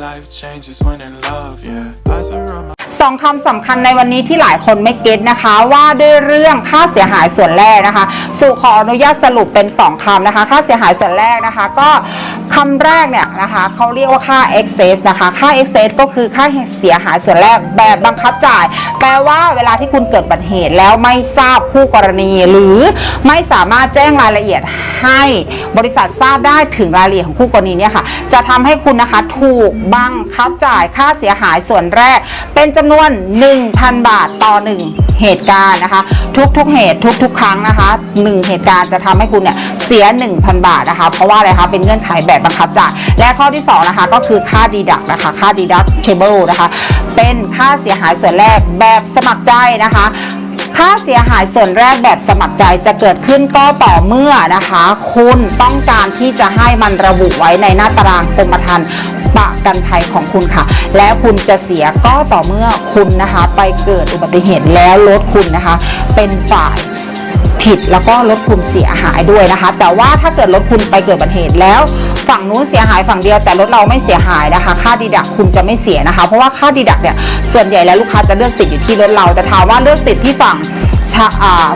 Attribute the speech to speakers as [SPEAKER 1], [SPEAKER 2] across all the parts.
[SPEAKER 1] life changes when in love, yeah. I surround my
[SPEAKER 2] สองคำสำคัญในวันนี้ที่หลายคนไม่เก็ตนะคะ ว่าด้วยเรื่องค่าเสียหายส่วนแรกนะคะ สู่ขออนุญาตสรุปเป็น 2คำนะคะ ค่าเสียหายส่วนแรกนะคะ ก็ คำแรกเนี่ยนะคะเขาเรียกว่าค่า excess นะคะ ค่า excess ก็คือค่าเสียหายส่วนแรกแบบบังคับจ่าย แปลว่าเวลาที่คุณเกิดบัติเหตุแล้วไม่ทราบคู่กรณี หรือไม่สามารถแจ้งรายละเอียดให้บริษัททราบได้ถึงรายละเอียดของคู่กรณีเนี่ยค่ะ จะทำให้คุณนะคะถูกบังคับจ่ายค่าเสียหายส่วนแรก เป็นจำนวน 1,000 บาทต่อ 1 เหตุการณ์นะคะ ทุกๆเหตุทุกๆ ครั้งนะคะ 1 เหตุการณ์จะทำให้คุณเนี่ยเสีย 1,000 บาทนะคะ เพราะว่าอะไรคะเป็นเงื่อนไขแบบบังคับจ่ายและข้อที่2นะคะก็คือค่าดีดักนะคะค่าดีดักเทเบิลนะคะ เป็นค่าเสียหายส่วนแรกแบบสมัครใจนะคะค่าเสียหายส่วนแรกแบบสมัครใจจะเกิดขึ้นก็ต่อเมื่อนะคะ คุณต้องการที่จะให้มันระบุไว้ในหน้าตารางกรมธรรม์ประกันภัยของคุณค่ะ แล้วคุณจะเสียก็ต่อเมื่อคุณนะคะ ไปเกิดอุบัติเหตุแล้วรถคุณนะคะ เป็นฝ่ายผิดแล้วก็รถคุณเสียหายด้วยนะคะ แต่ว่าถ้าเกิดรถคุณไปเกิดอุบัติเหตุแล้ว ฝั่งนู้นเสียหายฝั่งเดียวแต่รถเราไม่เสียหายนะคะ ค่าดีดักคุณจะไม่เสียนะคะ เพราะว่าค่าดีดักเนี่ยส่วนใหญ่แล้วลูกค้าจะเลือกติดอยู่ที่รถเรา แต่ถามว่าเลือกติดที่ฝั่งช่า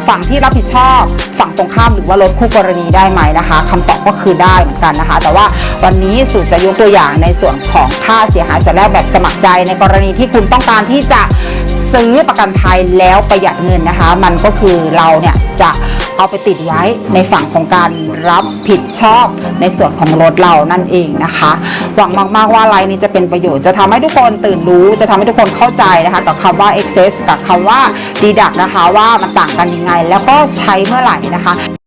[SPEAKER 2] ฝั่งที่รับผิดชอบ ฝั่งตรงข้ามหรือว่ารถคู่กรณีได้ไหมนะคะคำตอบก็คือได้เหมือนกันนะคะ แต่ว่าวันนี้สูตรจะยกตัวอย่างในส่วนของค่าเสียหายส่วนแรกแบบสมัครใจในกรณีที่คุณต้องการที่จะซื้อประกันภัยแล้วประหยัดเงินนะคะ มันก็คือเราเนี่ยจะ เอาไปติดไว้ในฝั่งของการรับผิดชอบในส่วนของรถเรานั่นเองนะคะ หวังมาก ๆ ว่าไลน์นี้จะเป็นประโยชน์จะทำให้ทุกคนตื่นรู้จะทำให้ทุกคนเข้าใจนะคะกับคำว่า excess กับคำว่า deduct นะคะว่ามันต่างกันยังไง แล้วก็ใช้เมื่อไหร่นะคะ